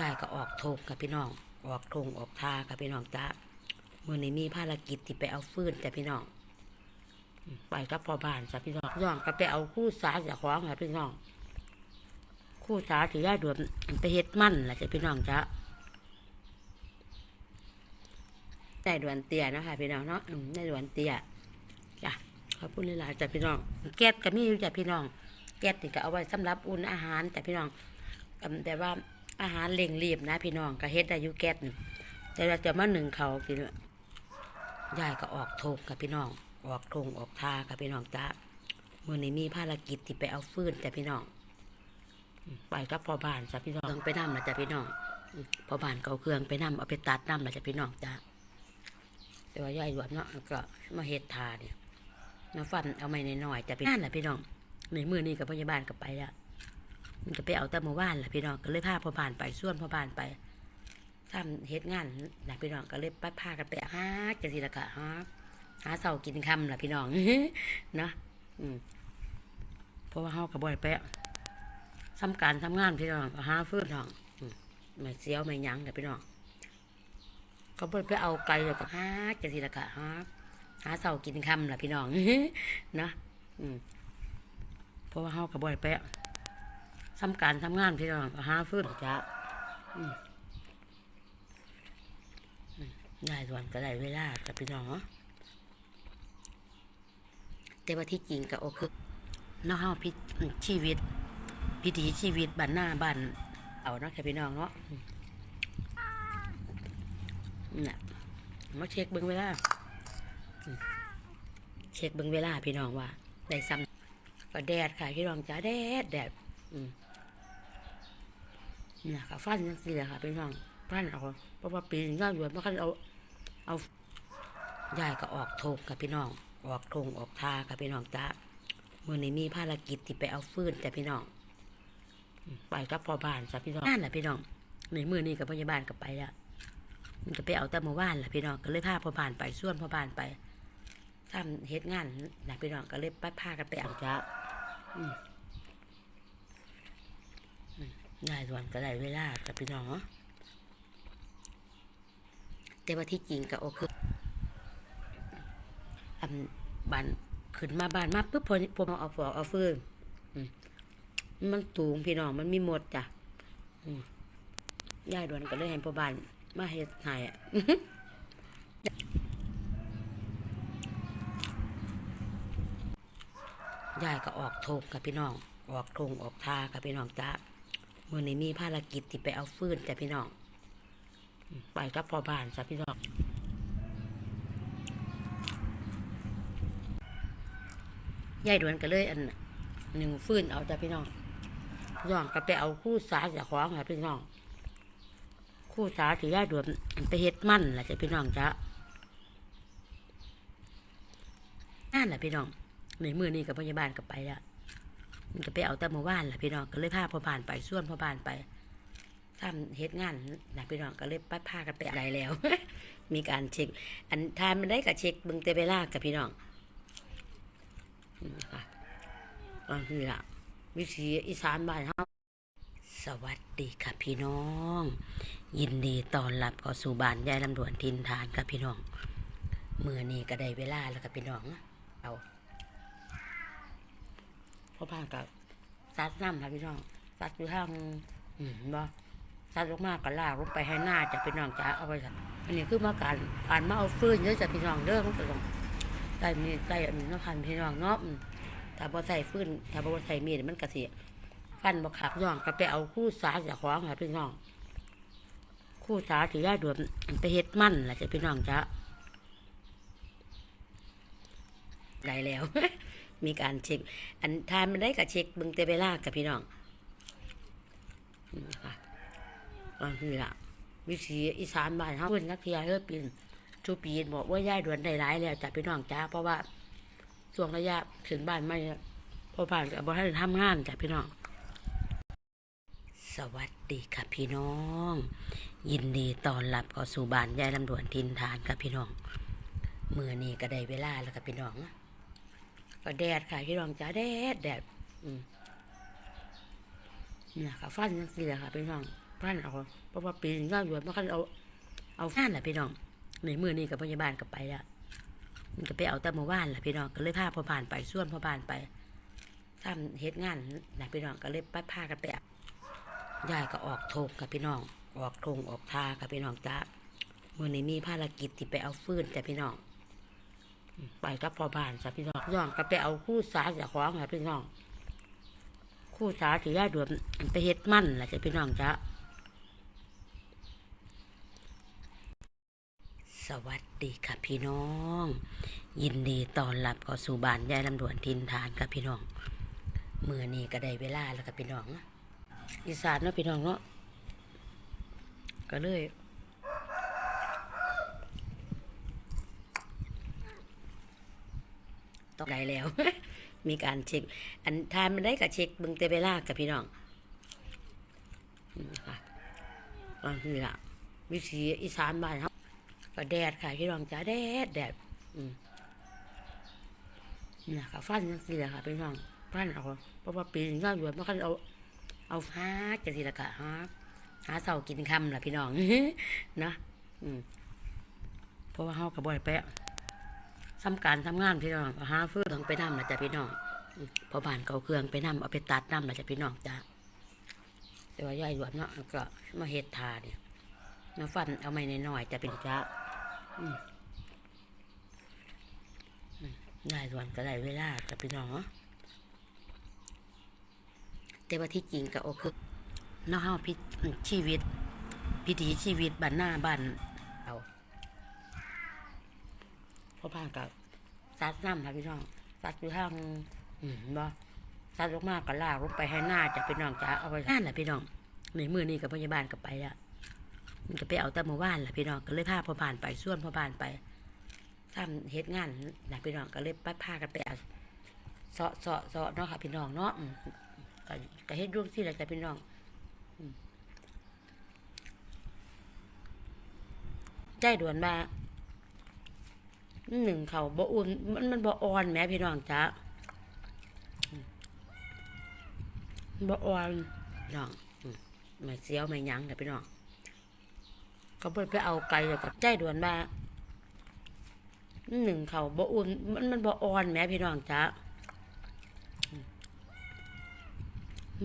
ยายก็ออกโทงกับพี่น้อง ออกโทงออกทากับพี่น้องจ้ามื่อนี้มีภารกิจที่ไปเอาฟืนจ้ะพี่น้อง ไปกับพ่อบ้านจ้ะพี่น้องน้องก็ไปเอาคู่สาจากของค่ะพี่น้อง คู่สาถือยายด่วนไปเฮ็ดมั่นละจ้ะพี่น้องจ้าได้ด่วนเตียนะคะพี่น้องเนาะอืมได้ด่วนเตียจ้ะขอบคุณหลายๆจ้ะพี่น้อง แก๊สก็มีอยู่จ้ะพี่น้อง แก๊สนี่ก็เอาไว้สำหรับอุ่นอาหารจ้ะพี่น้องแต่ว่า อาหารเร่งรีบนะพี่น้องก็เฮ็ดได้ยูแก๊สนี่แต่เราจะมาหนึ่งเขากินยายก็ออกโทงกับพี่น้อง ออกโทงออกทากับพี่น้องจ้ามื่อนี้มีภารกิจที่ไปเอาฟืนจ้ะพี่น้อง ไปกับพ่อบ้านจ้ะพี่น้องเครื่องไปนำนะจ้ะพี่น้องพ่อบ้านเอาเครื่องไปนำเอาไปตัดนำนะจ้ะพี่น้องจ้าแต่ว่ายายหวมเนาะก็มาเฮ็ดทาเนี่ยมาฟันเอาไม้น้อยๆจ้ะพี่นั่นแหละพี่น้องในมือนี้กับพยาบาลก็ไปแล้ว มันก็ไปเอาแต่หมู่บ้านแหละพี่น้องก็เลยพาพ่อบ้านไปส่วนพ่อบ้านไปทำเฮ็ดงานนะพี่น้องก็เลยไปพากันไปหาจังสิละกะหาหาเสากินคำล่ะพี่น้องเนาะอืมเพราะว่าเฮากับบ่อยไปทำการทำงานพี่น้องก็หาฟืนน้องอืมไม่เสียวไม่ยั้งเด้อพี่น้องก็บ่ได้ไปเอาไก่แล้วก็หาจังสิละกะหาหาเสากินคำล่ะพี่น้องเนาะอืมเพราะว่าเฮากับบ่อยไป ทำการทำงานพี่น้องก็หาฟืนจ้าอืมอืมได้ส่วนก็ได้เวลากับพี่น้องเนาะแต่ว่าที่จริงก็โอคือเนาะเฮาพิชีวิต พิถีชีวิตบ้านหน้าบ้านเอาเนาะแค่พี่น้องเนาะอืมน่ะมาเช็คเบิ่งเวลาอืมเช็คเบิ่งเวลาพี่น้องว่าได้ซ้ำก็แดดค่ะพี่รองจ้าแดดแดดอืมเนี่ยค่ะฟันยังสี่ค่ะพี่น้องฟันเอาเพราะว่าปีนี้ยอดรวยเมื่อกันเอาเอายายก็ออกโทงกับพี่น้อง ออกโทงออกทากับพี่น้องจ้ามื่อนี้มีภารกิจที่ไปเอาฟืนจ้ะพี่น้อง ไปกับพ่อบ้านจ้ะพี่น้องนั่นแหละพี่น้องในมือนี้กับพยาบาลก็ไปแล้วมันก็ไปเอาแต่หมู่บ้านแหละพี่น้องก็เลยพาพ่อบ้านไปส่วนพ่อบ้านไปทำเฮ็ดงานนะพี่น้องก็เลยไปพากันไปเอาจ้าอืม ได้ส่วนก็ได้เวลากับพี่น้องเนาะแต่ว่าที่จริงก็โอคืออันบานขึ้นมาบานมาปุ๊บพอพอมาเอาฟอกเอาฟืนมันสูงพี่น้องมันมีหมดจ้ะยายดวนก็เลยให้พ่อบานมาเฮ็ดให้อะยายก็ออกทงกับพี่น้อง ออกทงออกทากับพี่น้องจ้า มื่อนี้มีภารกิจที่ไปเอาฟืนจ้ะพี่น้อง ไปกับพ่อบ้านจ้ะพี่น้องยายดวนก็เลยอันหนึ่งฟืนเอาจ้ะพี่น้องย่องก็ไปเอาคู่สาจากของค่ะพี่น้อง คู่สาถือยายดวนไปเฮ็ดมั่นล่ะจ้ะพี่น้องจ้านั่นแหละพี่น้องในมือนี้กับพยาบาลก็ไปแล้ว มันก็ไปเอาแต่หมู่บ้านแหละพี่น้องก็เลยพาพ่อบ้านไปส่วนพ่อบ้านไปทำเฮ็ดงานนะพี่น้องก็เลยไปพากันไปอะไรแล้ว มีการเช็ค อันทานมันได้กับเช็คเบึงเตเวลากับพี่น้องอืมค่ะอือละวิถีอีสานบ้านเฮาสวัสดีค่ะพี่น้อง ยินดีต้อนรับเข้าสู่บ้านยายลำดวนทินทานกับพี่น้องเมื่อนี้ก็ได้เวลาแล้วกับพี่น้องเอา พ่อบ้ากับซัดน้ำค่ะพี่น้องซัดอยู่ทางอืมบ่ซัดลงมากก็ลากลงไปให้หน้าจะพี่น้องจ้าเอาไปสัอันนี้คือมาการการมาเอาฟืนเยอะจากพี่น้องเด้อมันก็ต้องใส่มีดใส่อันนี้เนาะคันพี่น้องเนาะถ้าบ่ใส่ฟืนถ้าบ่ใส่มีดมันก็สิฟันบ่ขาดพี่น้องก็ไปเอาคู่สาจากของค่ะพี่น้องคู่สาถือยายด่วนไปเฮ็ดมั่นล่ะจ้ะพี่น้องจ้าได้แล้ว มีการเช็ค อันทานมันได้กับเช็คเบึงเตเวลากับพี่น้องอืมค่ะก็คือละวิถีอีสานบ้านเฮาเพิ่นนักเที่ยวเฮ้อปีนชูปีนบอกว่าย่ายด่วนได้หลายแล้วจ้ะพี่น้องจ้าเพราะว่าช่วงระยะถึงบ้านไม่พอผ่านกับบ่ให้ทำงานจ้ะพี่น้อง สวัสดีค่ะพี่น้อง ยินดีต้อนรับเข้าสู่บ้านยายลำดวนทินทานกับพี่น้องเมื่อนี้ก็ได้เวลาแล้วกับพี่น้อง ก็แดดค่ะพี่รองจ้าแดดแดดอืมเนี่ยค่ะฟันยังสี่ค่ะพี่น้องพันเอาเพราะว่าปีนี้งานด่วนมันก็เอาเอางานแหละพี่น้องในมือนี่กับพยาบาลก็ไปแล้วมันก็ไปเอาแต่เมื่อวานแหละพี่น้องก็เลยพาพอบ้านไปส่วนพอบ้านไปทำเฮ็ดงานนะพี่น้องก็เลยไปพากันไปบยายก็ออกโทงกับพี่น้อง ออกโทงออกทากับพี่น้องจ้ามือนี้มีภารกิจที่ไปเอาฟืนจ้ะพี่น้อง ไปกับพ่อบ้านจ้ะพี่น้องย่องก็ไปเอาคู่สาจากของค่ะพี่น้องคู่สาที่ยาด่วนไปเฮ็ดมั่นแหละจ้ะพี่น้องจ้าสวัสดีค่ะพี่น้อง ยินดีต้อนรับเข้าสู่บ้านยายลำดวนทินทานค่ะพี่น้องมือนี้ก็ได้เวลาแล้วค่ะพี่น้องอีสานเนาะพี่น้องเนาะก็เลย ต้องได้แล้ว มีการเช็ค อันทานมันได้กับเช็คเบึงแต่เวลากับพี่น้องค่ะอันนี้ละวิธีอีสานบ้านเขาก็แดดค่ะพี่รองจ้าแดดแดดอืมนี่ค่ะฟันจังซี่แหละค่ะพี่น้องฟันเอาเพราะว่าปีนี้งานด่วนมันก็เอาเอาหาจังซี่แหละค่ะหาหาเสากินคำล่ะพี่น้องเนาะอืมเพราะว่าเฮากับบ่อยไป ทำการทำงานพี่น้องหาฟืนต้องไปนำล่ะจ้ะพี่น้องพอบ้านเก่าเครื่องไปนำเอาไปตัดนำล่ะจ้ะพี่น้องจ้าแต่ว่ายายหลวงเนาะก็มาเฮ็ดทาเนี่ยมาฟันเอาไม้น้อยจะเป็นจ้าได้ส่วนก็ได้เวลากับพี่น้องเนาะแต่ว่าที่จริงก็โอเคือเนาะเฮาพิชีวิต พิถีชีวิตบ้านหน้าบ้าน เอาเพราะผ่านกับซัดน้ำค่ะพี่น้องซัดอยู่ทางอืมบ่ซัดลงมากก็ลากลงไปให้หน้าจากพี่น้องจ้าเอาไปนั่นแหละพี่น้องในมือนี้กับพยาบาลก็ไปแล้วมันก็ไปเอาแต่เมื่อวานแหละพี่น้องก็เลยพาพ่อบานไปส่วนพ่อบานไปทำเฮ็ดงานนะพี่น้องก็เลยไปพากันไปเอาเสาะเสาะเสาะเนาะค่ะพี่น้องเนาะก็ก็เฮ็ดร่วมที่แหละจ้ะพี่น้องใจด่วนมา หนึ่งเขาบ่อุ่นมันมันบ่อ่อนแม่พี่น้องจ้ะบ่อ่อนพี่น้องไม่เสียวไม่ยั้งนะพี่น้องก็เพิ่ไปเอาไก่แล้วกับใจด่วนมาหนึ่งเขาบ่อุ่นมันมันบ่อ่อนแม่พี่น้องจ้า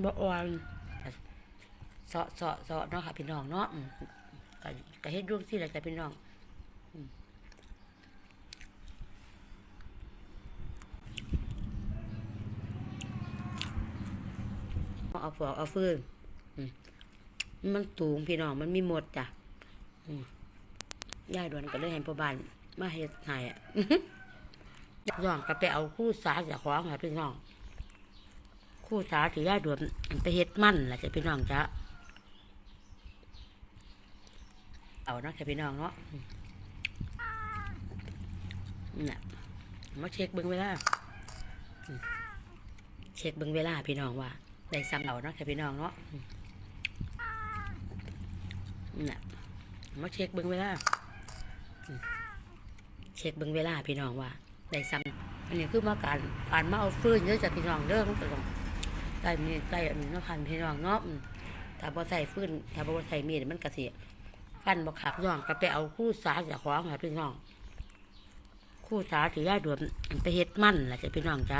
บ่อ่อนเสาะเสาะเสาะเนาะค่ะพี่น้องเนาะก็ก็เฮ็ดร่วมที่แหละจ้ะพี่น้องอืมเอา ฟอกเอาฟืนมันสูงพี่น้องมันมีหมดจ้ะอืมยาดวนก็เลยให้พ่อบ้านมาเฮ็ดให้อะย่องก็ไปเอาคู่สาจากของค่ะพี่น้อง คู่สาที่ย่าดวนไปเฮ็ดมั่นแหละจ้ะพี่น้องจ้ะเอาเนาะจ้ะพี่น้องเนาะอืมน่ะมาเช็คเบิ่งเวลา เช็คเบิ่งเวลาพี่น้องว่า ได้ซ้ำเอาเนาะจ้ะพี่น้องเนาะน่ะมาเช็คเบิ่งเวลาเช็คเบิ่งเวลาพี่น้องว่าได้ซ้ำอันนี้คือมาการการมาเอาฟืนเยอะจากพี่น้องเด้อมันก็ต้องใส่มีใส่อันนี้เนาะพันพี่น้องเนาะถ้าบ่ใส่ฟืนถ้าบ่ใส่มีดมันก็สิฟันบ่ขาดพี่น้องก็ไปเอาคู่สาจากของค่ะพี่น้องคู่สาที่ย่าด่วนไปเฮ็ดมั่นแหละจ้ะพี่น้องจ้ะ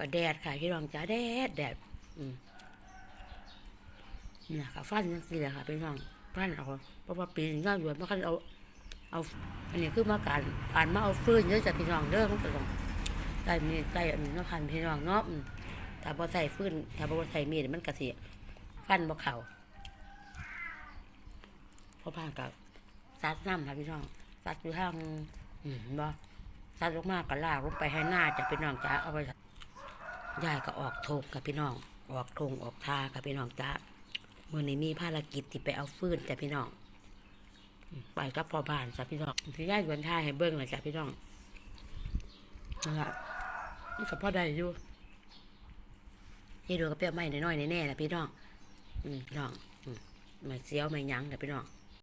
ก็แดดค่ะพี่น้องจ้ะแดดแดดอืมนี่ยค่ะฟันจังซี่แหละค่ะพี่น้องฟันเอาเพราะว่าปีนี้งานด่วนมันเอา เอา อันนี้คือมาการการมาเอาฟืนเยอะจากพี่น้องเด้อมันก็ต้องใส่มีดใส่อันนี้เนาะพันพี่น้องเนาะอืมถ้าบ่ใส่ฟืนถ้าบ่ใส่มีดมันก็สิฟันบ่เข้าเพราะผ่านกับซัดน้ำค่ะพี่น้องซัดอยู่ทางอืมบ่ซัดลงมากก็ลากลงไปให้หน้าจากพี่น้องจ้าเอาไป ยายก็ออกโทงกับพี่น้อง ออกทงออกทากับพี่น้องจ้าเมื่อนี้มีภารกิจที่ไปเอาฟืนจ้ะพี่น้อง ไปกับพ่อบ้านจ้ะพี่น้องพี่ยายู่บนท่าให้เบิ้งเลยจ้ะพี่น้องนั่นละนี่กับพ่อได้อยู่นี่ดูกระเปียไม้น้อยแน่ๆนะพี่น้อง อืมพี่น้องอืมไม่เสียวไม่ยั้งนะพี่น้อง